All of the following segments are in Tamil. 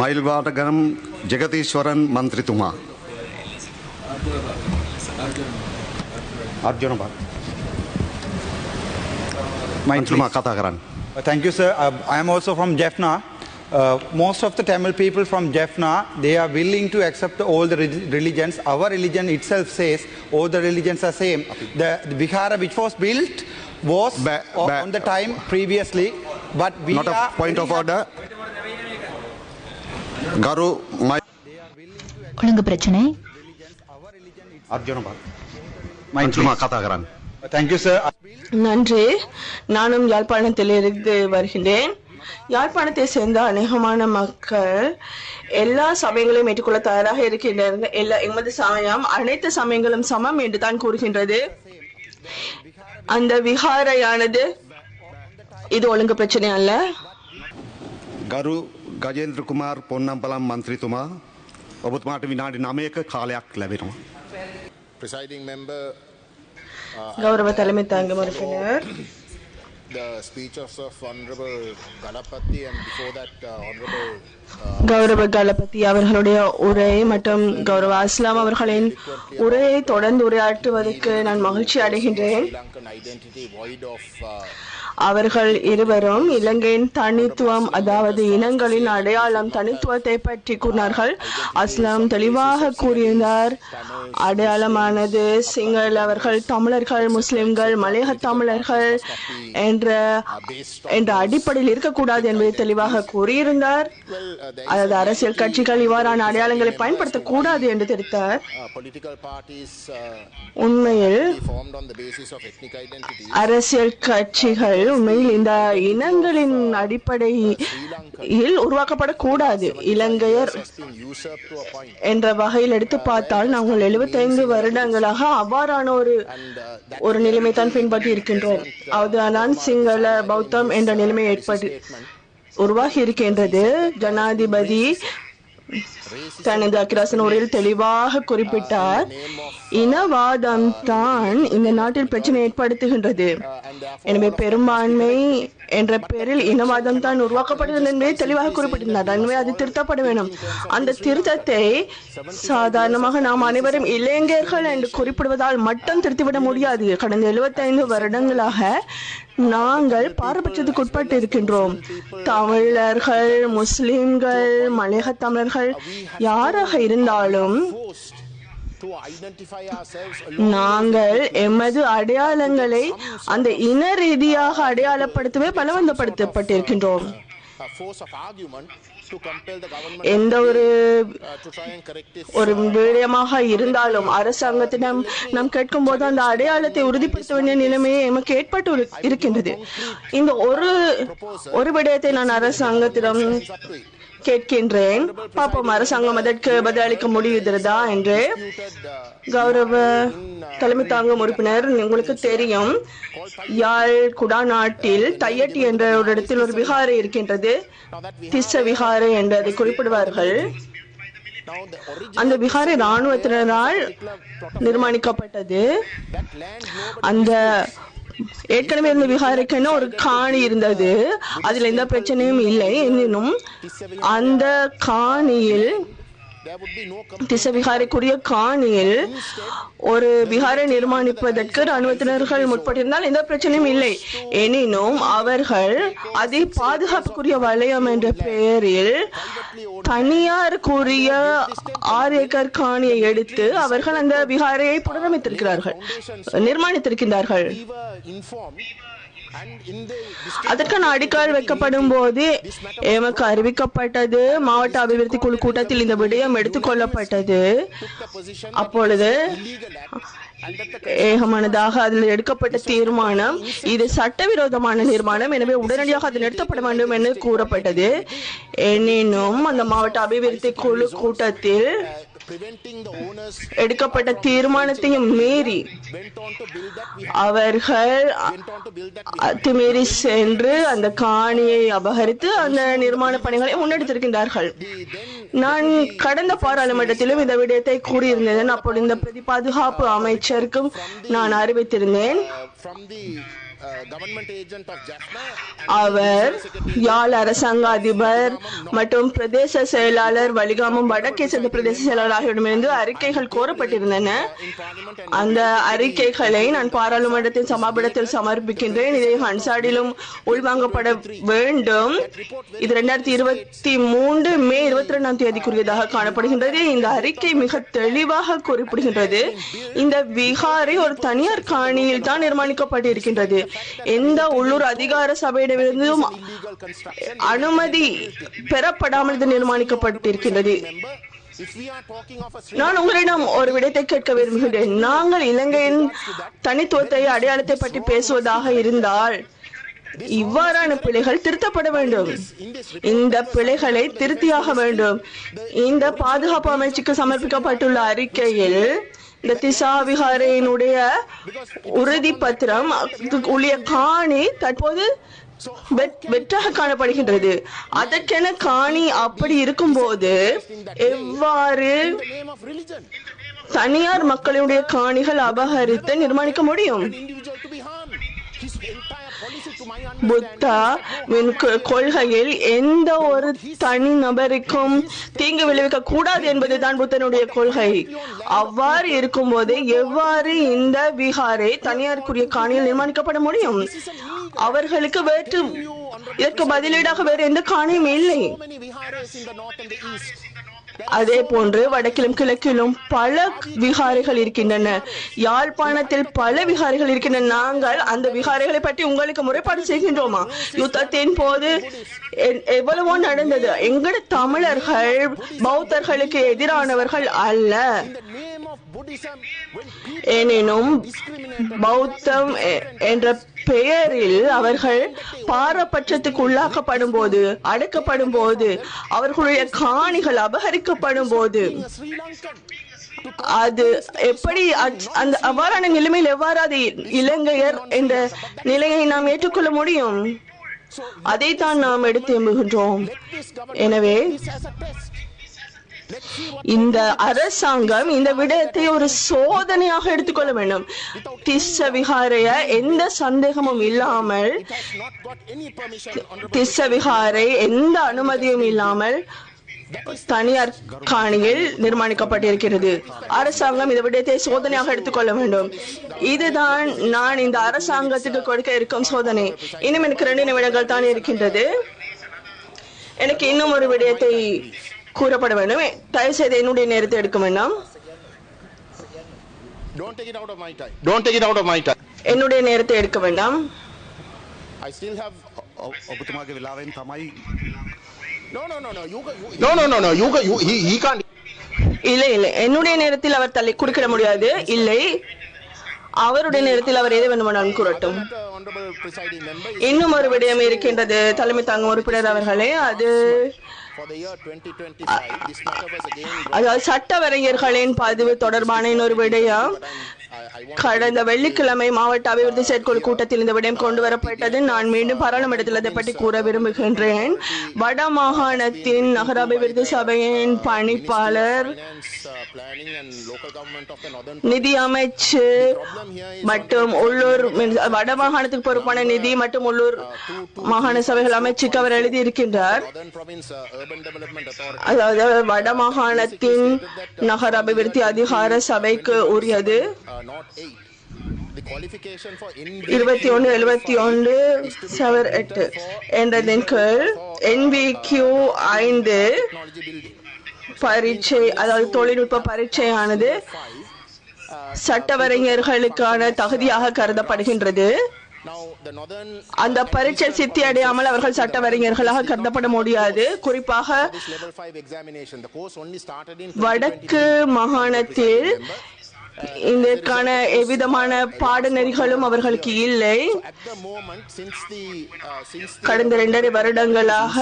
മയിൽവാടകനം ജഗതീശ്വരൻ മന്ത്രിത്തുമ അർജുന മന്ത്രിത്തുമ കഥാകരൻ. Thank uh, you sir I am uh, also from Uh, most of the Tamil people from Jaffna, they are willing to accept all the religions. Our religion itself says all the religions are same. The, the Vihara which was built was ba, ba, on the time previously, but we not are... Not a point of order. Thank you, sir. நன்றி. நானும் யாழ்ப்பாணத்திலிருந்து வருகின்றேன். யாழ்ப்பாணத்தை சேர்ந்த அநேகமான மக்கள் எல்லா சமயங்களையும் ஏற்றுக்கொள்ள தயாராக இருக்கின்றனர். எல்லா எமது சமயம் அனைத்து சமயங்களும் சமம் என்று தான் கூறுகின்றது. அந்த விகாரையானது இது ஒழுங்கு பிரச்சனை அல்ல. ගරු ගජේන්ද්‍ර කුමාර් පොන්නම්පලම් මන්ත්‍රතුමා ඔබතුමාට විනාඩි නමයක කාලයක් ලැබෙනවා. Presiding member, கௌரவ தலைமை தாங்கும் உறுப்பினர் the speech of Sir Honorable Galapati and before that uh, Honorable கௌரவ கலபதி அவர்களுடைய உரை மற்றும் கௌரவ அஸ்லாம் அவர்களின் உரையை தொடர்ந்து உரையாற்றுவதற்கு நான் மகிழ்ச்சி அடைகின்றேன் அவர்கள் இருவரும் இலங்கையின் தனித்துவம் அதாவது இனங்களின் அடையாளம் தனித்துவத்தை பற்றி கூறினார்கள். அஸ்லாம் தெளிவாக கூறியிருந்தார். அடையாளமானது சிங்களவர்கள் தமிழர்கள் முஸ்லிம்கள் மலையக தமிழர்கள் என்ற என்ற அடிப்படையில் இருக்கக்கூடாது என்பதை தெளிவாக கூறியிருந்தார். அதாவது அரசியல் கட்சிகள் இவ்வாறான அடையாளங்களை பயன்படுத்தக்கூடாது என்று தெரிவித்தார். உண்மையில் அரசியல் கட்சிகள் உண்மையில் இந்த இனங்களின் அடிப்படையில் உருவாக்கப்படக்கூடாது. இலங்கையர் என்ற வகையில் எடுத்து பார்த்தால் நாங்கள் 75 வருடங்களாக அவ்வாறான ஒரு ஒரு நிலைமை தான் பின்பற்றி இருக்கின்றோம். அதுதான் சிங்கள பௌத்தம் என்ற நிலைமை ஏற்பட்டு உருவாகி இருக்கின்றது. ஜனாதிபதி தனது அக்கிராசன் உரையில் தெளிவாக குறிப்பிட்டார் இனவாதம் தான் இந்த நாட்டில் பிரச்சனை ஏற்படுத்துகின்றது. எனவே பெரும்பான்மை என்ற பெயரில் இனவாதம் தான் உருவாக்கப்படுகிறது என்பதை தெளிவாக குறிப்பிட்டிருந்தார். எனவே அது திருத்தப்பட வேண்டும். அந்த திருத்தத்தை சாதாரணமாக நாம் அனைவரும் இளைஞர்கள் என்று குறிப்பிடுவதால் மட்டும் திருத்திவிட முடியாது. கடந்த 75 வருடங்களாக நாங்கள் பாரபட்சத்துக்கு உட்பட்டு இருக்கின்றோம் தமிழர்கள் முஸ்லிம்கள் மலையக தமிழர்கள் யாராக இருந்தாலும் நாங்கள் எமது அடையாளங்களை அந்த இன ரீதியாக அடையாளப்படுத்தவே பலவந்தப்படுத்தப்பட்டிருக்கின்றோம். government எந்த ஒரு uh. ஒரு விடயமாக இருந்தாலும் அரசாங்கத்திடம் நாம் கேட்கும் போது அந்த அடையாளத்தை உறுதிப்படுத்த வேண்டிய நிலைமையை எமக்கு ஏற்பட்டு இரு- இருக்கின்றது. இந்த ஒரு ஒரு விடயத்தை நான் அரசாங்கத்திடம் கேட்கின்றேன். பாப்போம் அரசாங்கம் அதற்கு பதிலளிக்க முடியுகிறதா என்று. கௌரவ தலைமை தாங்கும் உறுப்பினர் உங்களுக்கு தெரியும் யாழ் குடாநாட்டில் தையட்டி என்ற ஒரு இடத்தில் ஒரு விகாரை இருக்கின்றது. திஸ்ஸ விகாரை என்று அதை குறிப்பிடுவார்கள். அந்த விகாரை ராணுவத்தினரால் நிர்மாணிக்கப்பட்டது. அந்த ஏற்கனவே இருந்த விகாரைக்குன்னு ஒரு காணி இருந்தது. அதுல எந்த பிரச்சனையும் இல்லை. எனினும் அந்த காணியில் திச விகாரைக்குரிய காணியில் ஒரு விகாரை நிர்மாணிப்பதற்கு ராணுவத்தினர்கள் முற்பட்டிருந்தால் எந்த பிரச்சனையும் இல்லை. எனினும் அவர்கள் அதை பாதுகாப்புக்குரிய வலயம் என்ற பெயரில் தனியாருக்குரிய ஆறு ஏக்கர் காணியை எடுத்து அவர்கள் அந்த விகாரையை புனரமைத்திருக்கிறார்கள் நிர்மாணித்திருக்கின்றார்கள். அதற்கான அடிக்கல் வைக்கப்படும் போது எமக்கு அறிவிக்கப்பட்டது மாவட்ட அபிவிருத்தி குழு கூட்டத்தில் இந்த விடயம் எடுத்துக்கொள்ளப்பட்டது. அப்பொழுது ஏகமானதாக அதில் எடுக்கப்பட்ட தீர்மானம் இது சட்டவிரோதமான நிர்மாணம் எனவே உடனடியாக அது நிறுத்தப்பட வேண்டும் என்று கூறப்பட்டது. எனினும் அந்த மாவட்ட அபிவிருத்தி குழு கூட்டத்தில் எடுக்கப்பட்ட தீர்மானத்தையும் மீறி அவர்கள் அத்துமீறி சென்று அந்த காணியை அபகரித்து அந்த நிர்மாண பணிகளை முன்னெடுத்திருக்கின்றார்கள். நான் கடந்த பாராளுமன்றத்திலும் இந்த விடயத்தை கூறியிருந்தேன். அப்பொழுது இந்த பிரதி பாதுகாப்பு அமைச்சருக்கும் நான் அறிவித்திருந்தேன். Uh, uh. அவர் யாழ் அரசாங்க அதிபர் மற்றும் பிரதேச செயலாளர் வலிகாமம் வடக்கே சேர்ந்த பிரதேச செயலாளர் ஆகியோரிடமிருந்து அறிக்கைகள் கோரப்பட்டிருந்தன. அந்த அறிக்கைகளை நான் பாராளுமன்றத்தின் சமாபடத்தில் சமர்ப்பிக்கின்றேன். இதை ஹன்சாடிலும் உள்வாங்கப்பட வேண்டும். இது இரண்டாயிரத்தி இருபத்தி மூன்று மே இருபத்தி ரெண்டாம் தேதிக்குரியதாக காணப்படுகின்றது. இந்த அறிக்கை மிக தெளிவாக குறிப்பிடுகின்றது. இந்த விகாரை ஒரு தனியார் காணியில் தான் நிர்மாணிக்கப்பட்டிருக்கின்றது. எந்த உள்ளூர் அதிகார சபையிடமிருந்தும் அனுமதி பெறப்படாமல் இது நிர்மாணிக்கப்பட்டிருக்கின்றது. நான் உங்களிடம் ஒரு விடயத்தை கேட்க விரும்புகிறேன். நாங்கள் இலங்கையின் தனித்துவத்தை அடையாளத்தை பற்றி பேசுவதாக இருந்தால் இவ்வாறான பிழைகள் திருத்தப்பட வேண்டும். இந்த பிழைகளை திருத்தியாக வேண்டும். இந்த பாதுகாப்பு அமைச்சுக்கு சமர்ப்பிக்கப்பட்டுள்ள அறிக்கையில் இந்த திசா விகாரையினுடைய உறுதி பத்திரம் உள்ள காணி தற்போது வெற்றாக காணப்படுகின்றது. அதற்கென காணி அப்படி இருக்கும்போது எவ்வாறு தனியார் மக்களுடைய காணிகள் அபகரித்து நிர்மாணிக்க முடியும்? புத்தா வின் கொள்கையில் எந்த ஒரு தனி நபருக்கும் தீங்கு விளைவிக்க கூடாது என்பதுதான் புத்தனுடைய கொள்கை. அவ்வாறு இருக்கும்போது எவ்வாறு இந்த பீகாரை தனியாருக்குரிய காணியில் நிர்மாணிக்கப்பட முடியும்? அவர்களுக்கு வேற்று இதற்கு பதிலீடாக வேறு எந்த காணியும் இல்லை. அதே போன்று வடக்கிலும் கிழக்கிலும் பல விகாரைகள் இருக்கின்றன. யாழ்ப்பாணத்தில் பல விகாரைகள் இருக்கின்றன. நாங்கள் அந்த விகாரைகளை பற்றி உங்களுக்கு முறைப்பாடு செய்கின்றோமா? யுத்தத்தின் போது எ- எவ்வளவோ நடந்தது. எங்கட தமிழர்கள் பௌத்தர்களுக்கு எதிரானவர்கள் அல்ல. எனினும் பௌத்தம் என்ற பெயரில் அவர்கள் பாரபட்சத்துக்கு உள்ளாக்கப்படும் போது அடக்கப்படும் போது அவர்களுடைய காணிகள் அபகரிக்கப்படும் போது அது எப்படி அந்த அவ்வாறான நிலைமையில் எவ்வாறு அது இலங்கையர் என்ற நிலையை நாம் ஏற்றுக்கொள்ள முடியும்? அதைத்தான் நாம் எடுத்து எம்புகின்றோம். எனவே இந்த அரசாங்கம் இந்த விடயத்தை ஒரு சோதனையாக எடுத்துக்கொள்ள வேண்டும். திஸ்ஸ விகாரைய எந்த சந்தேகமும் இல்லாமல் திஸ்ஸ விகாரை எந்த அனுமதியும் இல்லாமல் தனியார் காணியில் நிர்மாணிக்கப்பட்டிருக்கிறது. அரசாங்கம் இந்த விடயத்தை சோதனையாக எடுத்துக்கொள்ள வேண்டும். இதுதான் நான் இந்த அரசாங்கத்துக்கு கொடுக்க இருக்கும் சோதனை. இன்னும் எனக்கு ரெண்டு நிமிடங்கள் தான் இருக்கின்றது. எனக்கு இன்னும் ஒரு விடயத்தை கூறப்பட வேண்டும் தயவு செய்து என்னுடைய நேரத்தை எடுக்க வேண்டாம் Don't take it out of my time. Don't take it out of my time. என்னுடைய நேரத்தை எடுக்க வேண்டாம் I still have. ඔ- ඔබතුමාගේ වෙලාවෙන් තමයි No, no, no, no. You, go- you no, no, no, no. You, go- you he, he can't. இல்லை இல்லை என்னுடைய நேரத்தில் அவர் தள்ளி குறுக்கிட முடியாது இல்லை அவருடைய நேரத்தில் அவர் எதை வேண்டுமானாலும் கூறட்டும் That, uh, honorable presiding member, is இன்னும் ஒரு விடயம் இருக்கின்றது தலைமை தாங்கும் உறுப்பினர் அவர்களே அது அதாவது சட்டவரைஞர்களின் பதிவு தொடர்பான இன்னொரு விடயம் கடந்த வெள்ளிக்கிழமை மாவட்ட அபிவிருத்தி செயற்குழு கூட்டத்தில் இந்த விடயம் கொண்டு வரப்பட்டது நான் மீண்டும் பாராளுமன்றத்தில் அதை பற்றி கூற விரும்புகின்றேன். வட மாகாணத்தின் நகர அபிவிருத்தி சபையின் பணிப்பாளர் நிதி அமைச்சு மற்றும் உள்ளூர் வட மாகாணத்துக்கு பொறுப்பான நிதி மற்றும் உள்ளூர் மாகாண சபைகள் அமைச்சுக்கு அவர் எழுதியிருக்கின்றார். அதாவது வட மாகாணத்தின் நகர அபிவிருத்தி அதிகார சபைக்கு உரியது. இருபத்தி ஒன்று எழுபத்தி ஒன்று சவர் எட்டு என்றதின் கீழ் என்பிக்யூ ஐந்து. பரீட்சை அதாவது தொழில்நுட்ப பரீட்சையானது சட்டவரைஞர்களுக்கான தகுதியாக கருதப்படுகின்றது அந்த பரீட்சை சித்தி அடையாமல் அவர்கள் சட்டவரைஞர்களாக கருதப்பட முடியாது குறிப்பாக. வடக்கு மாகாணத்தில் இதற்கான எவ்விதமான பாடநெறிகளும் அவர்களுக்கு இல்லை. கடந்த இரண்டரை வருடங்களாக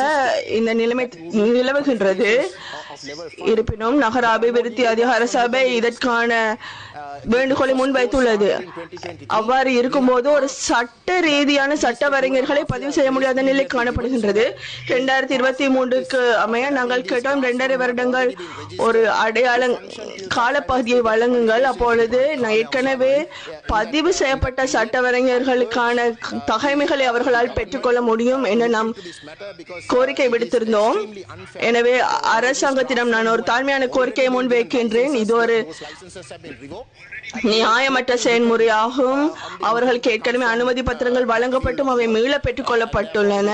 இந்த நிலைமை நிலவுகின்றது. இருப்பினும் நகர அபிவிருத்தி அதிகார சபை இதற்கான வேண்டுகோளை முன்வைத்துள்ளது. அவ்வாறு இருக்கும்போது ஒரு சட்ட ரீதியான சட்டவரைஞர்களை பதிவு செய்ய முடியாத நிலை காணப்படுகின்றது. இரண்டாயிரத்தி இருபத்தி மூன்றுக்கு அமைய நாங்கள் கேட்டோம் இரண்டரை வருடங்கள் ஒரு அடையாள காலப்பகுதியை வழங்குங்கள். அப்பொழுது நான் ஏற்கனவே பதிவு செய்யப்பட்ட சட்டவரைஞர்களுக்கான தகைமைகளை அவர்களால் பெற்றுக்கொள்ள முடியும் என நாம் கோரிக்கை விடுத்திருந்தோம். எனவே அரசாங்கத்திடம் நான் ஒரு தாழ்மையான கோரிக்கையை முன்வைக்கின்றேன். இது ஒரு நியாயமற்ற செயல்முறையாகும் அவர்களுக்கு ஏற்கனவே அனுமதி பத்திரங்கள் வழங்கப்பட்டும் அவை மீள பெற்றுக் கொள்ளப்பட்டுள்ளன.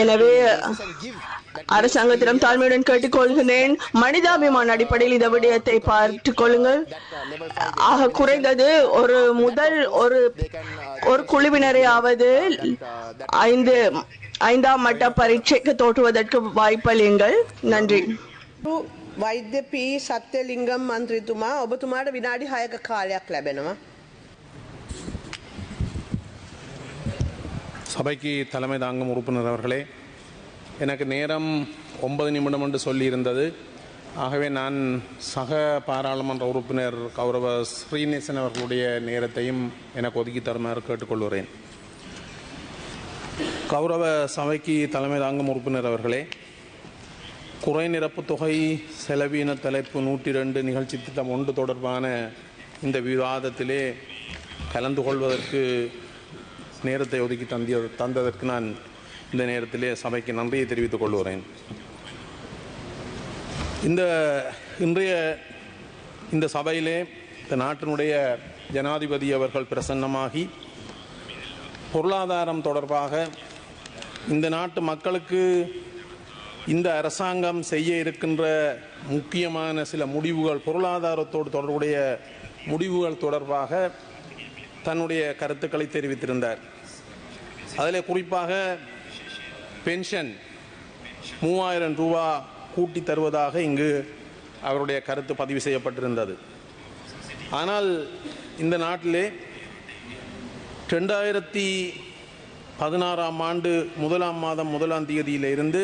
எனவே அரசாங்கத்திடம் தாழ்மையுடன் கேட்டுக்கொள்கிறேன். மனிதாபிமான அடிப்படையில் இந்த விடயத்தை பார்த்துக் கொள்ளுங்கள். ஆக குறைந்தது ஒரு முதல் ஒரு ஒரு குழுவினரையாவது ஐந்து ஐந்தாம் மட்ட பரீட்சைக்கு தோற்றுவதற்கு வாய்ப்பளியுங்கள். நன்றி. වෛද්‍ය පී සත්‍යලිංගම් මන්ත්‍රීතුමා ඔබතුමාට විනාඩි හයක කාලයක් ලැබෙනවා. சபைக்கு தலைமை தாங்கும் உறுப்பினர் அவர்களே எனக்கு நேரம் ஒன்பது நிமிடம் என்று சொல்லியிருந்தது ஆகவே நான் சக பாராளுமன்ற உறுப்பினர் கௌரவ ஸ்ரீநேசன் அவர்களுடைய நேரத்தையும் எனக்கு ஒதுக்கி தருமாறு கேட்டுக்கொள்கிறேன் கௌரவ சபைக்கு தலைமை தாங்கும் உறுப்பினர் அவர்களே குறை நிரப்பு தொகை செலவின தலைப்பு நூற்றி ரெண்டு நிகழ்ச்சி திட்டம் ஒன்று தொடர்பான இந்த விவாதத்திலே கலந்து கொள்வதற்கு நேரத்தை ஒதுக்கி தந்திய தந்ததற்கு நான் இந்த நேரத்திலே சபைக்கு நன்றியை தெரிவித்துக் கொள்கிறேன். இந்த இன்றைய இந்த சபையிலே இந்த நாட்டினுடைய ஜனாதிபதி அவர்கள் பிரசன்னமாகி பொருளாதாரம் தொடர்பாக இந்த நாட்டு மக்களுக்கு இந்த அரசாங்கம் செய்ய இருக்கின்ற முக்கியமான சில முடிவுகள் பொருளாதாரத்தோடு தொடர்புடைய முடிவுகள் தொடர்பாக தன்னுடைய கருத்துக்களை தெரிவித்திருந்தார். அதில் குறிப்பாக பென்ஷன் மூவாயிரம் ரூபா கூட்டி தருவதாக இங்கு அவருடைய கருத்து பதிவு செய்யப்பட்டிருந்தது. ஆனால் இந்த நாட்டிலே ரெண்டாயிரத்தி பதினாறாம் ஆண்டு முதலாம் மாதம் முதலாம் தேதியிலிருந்து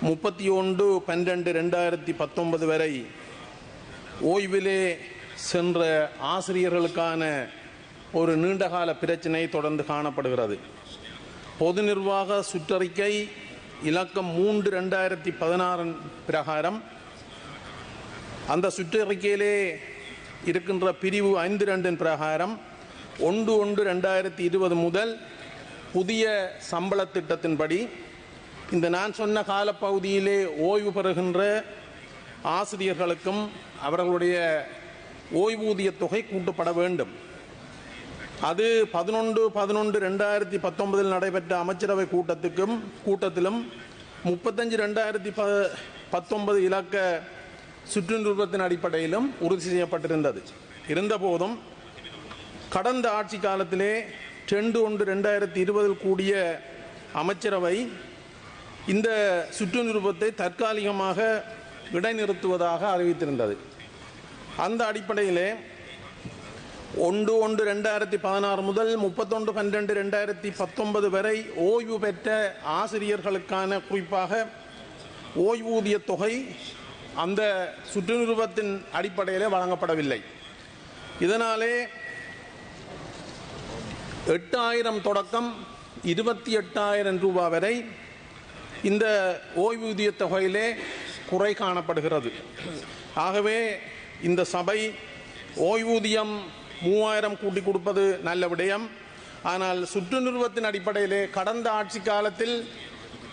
முப்பத்தி ஒன்று பன்னிரெண்டு ரெண்டாயிரத்தி பத்தொன்பது வரை ஓய்விலே சென்ற ஆசிரியர்களுக்கான ஒரு நீண்டகால பிரச்சினை தொடர்ந்து காணப்படுகிறது. பொது நிர்வாக சுற்றறிக்கை இலக்கம் மூன்று ரெண்டாயிரத்தி பதினாறு பிரகாரம். அந்த சுற்றறிக்கையிலே இருக்கின்ற பிரிவு ஐந்து ரெண்டின் பிரகாரம். ஒன்று ஒன்று ரெண்டாயிரத்தி இருபது முதல் புதிய சம்பள திட்டத்தின்படி இந்த நான் சொன்ன காலப்பகுதியிலே ஓய்வு பெறுகின்ற ஆசிரியர்களுக்கும் அவர்களுடைய ஓய்வூதிய தொகை கூட்டப்பட வேண்டும். அது பதினொன்று பதினொன்று ரெண்டாயிரத்தி பத்தொன்பதில் நடைபெற்ற அமைச்சரவை கூட்டத்துக்கும் கூட்டத்திலும் முப்பத்தஞ்சு ரெண்டாயிரத்தி ப பத்தொன்பது இலக்க சுற்றுநிருபத்தின் அடிப்படையிலும் உறுதி செய்யப்பட்டிருந்தது. இருந்தபோதும் கடந்த ஆட்சி காலத்திலே ரெண்டு ஒன்று ரெண்டாயிரத்தி இருபதில் கூடிய அமைச்சரவை இந்த சுற்று நிருபத்தை தற்காலிகமாக இடைநிறுத்துவதாக அறிவித்திருந்தது. அந்த அடிப்படையிலே ஒன்று ஒன்று ரெண்டாயிரத்தி பதினாறு முதல் முப்பத்தொன்று பன்னிரெண்டு ரெண்டாயிரத்தி பத்தொன்பது வரை ஓய்வு பெற்ற ஆசிரியர்களுக்கான குறிப்பாக ஓய்வூதிய தொகை அந்த சுற்று நிருபத்தின் அடிப்படையிலே வழங்கப்படவில்லை. இதனாலே எட்டாயிரம் தொடக்கம் இருபத்தி எட்டாயிரம் ரூபாய் வரை இந்த ஓய்வூதிய தொகையிலே குறை காணப்படுகிறது. ஆகவே இந்த சபை ஓய்வூதியம் மூவாயிரம் கூட்டி கொடுப்பது நல்ல விடயம். ஆனால் சுற்று நிறுவத்தின் அடிப்படையிலே கடந்த ஆட்சி காலத்தில்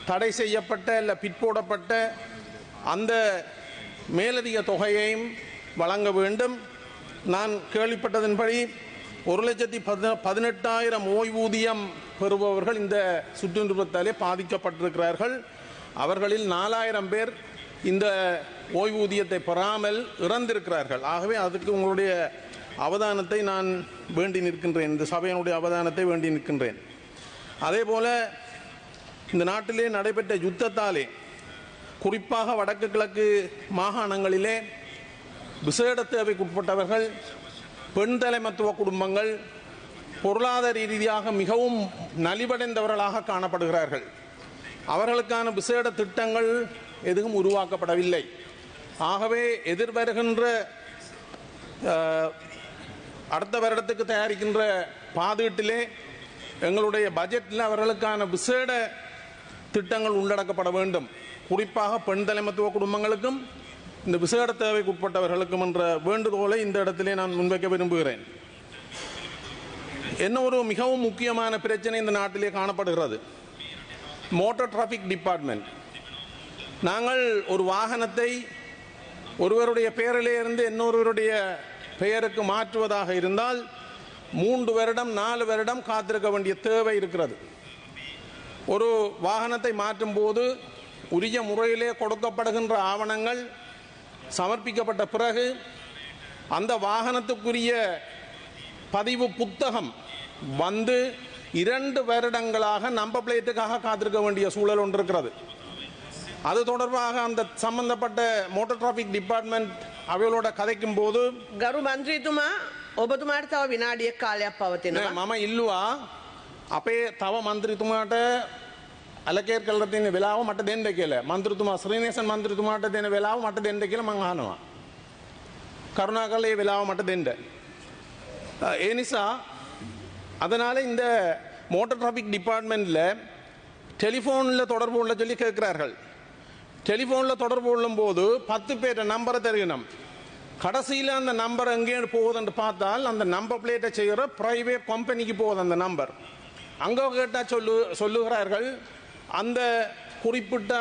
தடை செய்யப்பட்ட இல்லை பிற்போடப்பட்ட அந்த மேலதிக தொகையையும் வழங்க வேண்டும். நான் கேள்விப்பட்டதன்படி ஒரு லட்சத்தி பதினெட்டாயிரம் ஓய்வூதியம் பெறுபவர்கள் இந்த சுற்று பாதிக்கப்பட்டிருக்கிறார்கள். அவர்களில் நாலாயிரம் பேர் இந்த ஓய்வூதியத்தை பெறாமல் இறந்திருக்கிறார்கள். ஆகவே அதுக்கு உங்களுடைய அவதானத்தை நான் வேண்டி நிற்கின்றேன். இந்த சபையினுடைய அவதானத்தை வேண்டி நிற்கின்றேன். அதே போல இந்த நாட்டிலே நடைபெற்ற யுத்தத்தாலே குறிப்பாக வடக்கு கிழக்கு மாகாணங்களிலே விசேட தேவைக்குட்பட்டவர்கள் பெண் தலைமத்துவ குடும்பங்கள் பொருளாதார ரீதியாக மிகவும் நலிவடைந்தவர்களாக காணப்படுகிறார்கள். அவர்களுக்கான விசேட திட்டங்கள் எதுவும் உருவாக்கப்படவில்லை. ஆகவே எதிர்வருகின்ற அடுத்த வருடத்துக்கு தயாரிக்கின்ற பாதீட்டிலே எங்களுடைய பட்ஜெட்டில் அவர்களுக்கான விசேட திட்டங்கள் உள்ளடக்கப்பட வேண்டும். குறிப்பாக பெண் தலைமத்துவ குடும்பங்களுக்கும் இந்த விசேட தேவைக்குட்பட்டவர்களுக்கும் என்ற வேண்டுகோளை இந்த இடத்திலே நான் முன்வைக்க விரும்புகிறேன். என்ன ஒரு மிகவும் முக்கியமான பிரச்சனை இந்த நாட்டிலே காணப்படுகிறது. Motor traffic department. நாங்கள் ஒரு வாகனத்தை ஒருவருடைய பெயரிலிருந்து இன்னொருவருடைய பெயருக்கு மாற்றுவதாக இருந்தால் மூன்று வருடம் நாலு வருடம் காத்திருக்க வேண்டிய தேவை இருக்கிறது. ஒரு வாகனத்தை மாற்றும் போது உரிய முறையிலே கொடுக்கப்படுகின்ற ஆவணங்கள் சமர்ப்பிக்கப்பட்ட பிறகு அந்த வாகனத்துக்குரிய பதிவு புத்தகம் வந்து இரண்டு வருடங்களாக நம்பர் பிளேட்டுக்காக காத்திருக்க வேண்டிய சூழல் ஒன்று இருக்கிறது அது தொடர்பாக அந்த சம்பந்தப்பட்ட மோட்டார் டிராஃபிக் டிபார்ட்மெண்ட் அவைகளோட கதைக்கும் போது ගරු මන්ත්‍රීතුමා ඔබතුමාට තව විනාඩියක් කාලයක් පවතිනවා. මම ඉල්ලුවා අපේ තව මන්ත්‍රතුමාට අලකේර් කල්ල තියෙන වෙලාව මට දෙන්න කියලා මන්ත්‍රතුමා ශ්‍රීනේසන් මන්ත්‍රතුමාට දෙන වෙලාව මට දෙන්න කියලා මං අහනවා. කරුණාකරලා ඒ වෙලාව මට දෙන්න. அஹ், ඒ නිසා அதனால இந்த மோட்டார் டிராஃபிக் டிபார்ட்மெண்ட்ல டெலிஃபோனில் தொடர்பு உள்ள சொல்லி கேட்கிறார்கள் டெலிஃபோனில் தொடர்பு கொள்ளும் போது பத்து பேர் நம்பரை தருகணும் கடைசியில் அந்த நம்பர் எங்கே போகுதுன்னு பார்த்தால் அந்த நம்பர் பிளேட்டை செய்கிற பிரைவேட் கம்பெனிக்கு போகுது அந்த நம்பர் அங்கே கேட்டால் சொல்லு சொல்லுகிறார்கள் அந்த குறிப்பிட்ட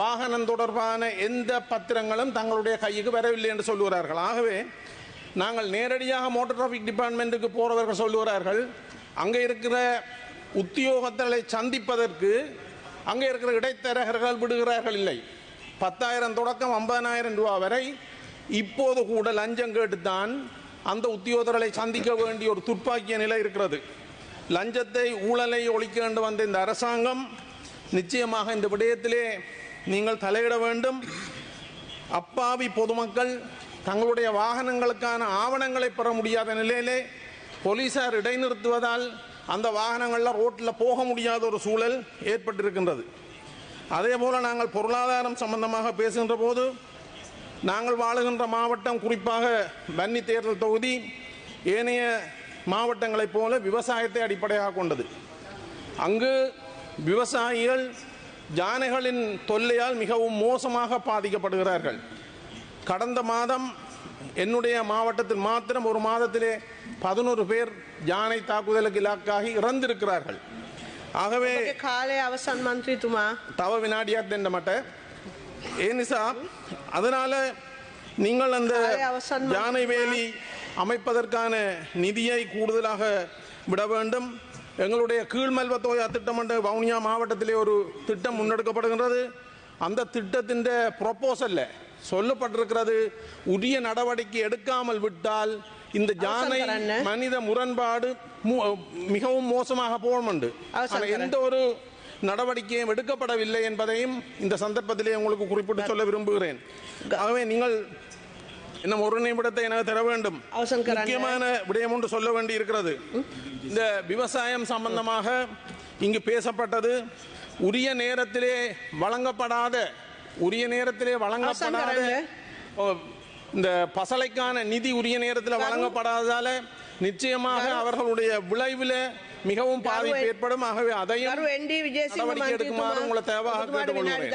வாகனம் தொடர்பான எந்த பத்திரங்களும் தங்களுடைய கைக்கு வரவில்லை என்று சொல்லுகிறார்கள். ஆகவே நாங்கள் நேரடியாக மோட்டார் டிராஃபிக் டிபார்ட்மெண்ட்டுக்கு போகிறவர்கள் சொல்லுகிறார்கள் அங்கே இருக்கிற உத்தியோகத்தலை சந்திப்பதற்கு அங்கே இருக்கிற இடைத்தரகர்கள் விடுகிறார்கள் இல்லை. பத்தாயிரம் தொடக்கம் ஐம்பதனாயிரம் ரூபா வரை இப்போது கூட லஞ்சம் கேட்டுத்தான் அந்த உத்தியோகர்களை சந்திக்க வேண்டிய ஒரு துப்பாக்கிய நிலை இருக்கிறது. லஞ்சத்தை ஊழலை ஒழிக்க வேண்டும் வந்த இந்த அரசாங்கம் நிச்சயமாக இந்த விடயத்திலே நீங்கள் தலையிட வேண்டும். அப்பாவி பொதுமக்கள் தங்களுடைய வாகனங்களுக்கான ஆவணங்களை பெற முடியாத நிலையிலே போலீசார் இடைநிறுத்துவதால் அந்த வாகனங்களில் ரோட்டில் போக முடியாத ஒரு சூழல் ஏற்பட்டிருக்கின்றது. அதே போல் நாங்கள் பொருளாதாரம் சம்பந்தமாக பேசுகின்ற போது நாங்கள் வாழுகின்ற மாவட்டம் குறிப்பாக வன்னி தேர்தல் தொகுதி ஏனைய மாவட்டங்களைப் போல விவசாயத்தை அடிப்படையாக கொண்டது. அங்கு விவசாயிகள் யானைகளின் தொல்லையால் மிகவும் மோசமாக பாதிக்கப்படுகிறார்கள். கடந்த மாதம் என்னுடைய மாவட்டத்தில் மாத்திரம் ஒரு மாதத்திலே பதினோரு பேர் யானை தாக்குதலுக்கு இலாக்காகி இறந்திருக்கிறார்கள். ஆகவே காலை அவசான் மந்திரி துமா தவ வினாடியா தெண்ட மாட்டேன் ஏனிசா அதனால நீங்கள் அந்த யானை வேலி அமைப்பதற்கான நிதியை கூடுதலாக விட வேண்டும். எங்களுடைய கீழ்மல்வத்தோயா திட்டம் என்ற வவுனியா மாவட்டத்திலே ஒரு திட்டம் முன்னெடுக்கப்படுகின்றது. அந்த திட்டத்தின் ப்ரொப்போசல்ல சொல்லப்பட்டிருக்கிறது உரிய நடவடிக்கை எடுக்காமல் விட்டால் இந்த கரண்ண. மனித முரண்பாடு மிகவும் மோசமாக போகும் உண்டு அவசரம் ஆனால் எந்த ஒரு நடவடிக்கையும் எடுக்கப்படவில்லை என்பதையும் இந்த சந்தர்ப்பத்திலே உங்களுக்கு குறிப்பிட்டு சொல்ல விரும்புகிறேன். ஆகவே நீங்கள் இன்னும் ஒரு நிமிடத்தை எனக்கு தர வேண்டும். முக்கியமான விடயம் ஒன்று சொல்ல வேண்டி இருக்கிறது இந்த விவசாயம் சம்பந்தமாக இங்கு பேசப்பட்டது. உரிய நேரத்திலே வழங்கப்படாத உரிய நேரத்திலே வழங்கப்படாத இந்த பசலைக்கான நிதி உரிய நேரத்தில் வழங்கப்படாததால நிச்சயமாக அவர்களுடைய விளைவில் மிகவும் பாதிப்பு ஏற்படும். ஆகவே அதையும் நடவடிக்கை எடுக்குமாறு உங்களை தேவை கேட்டுக்கொள்கிறேன்.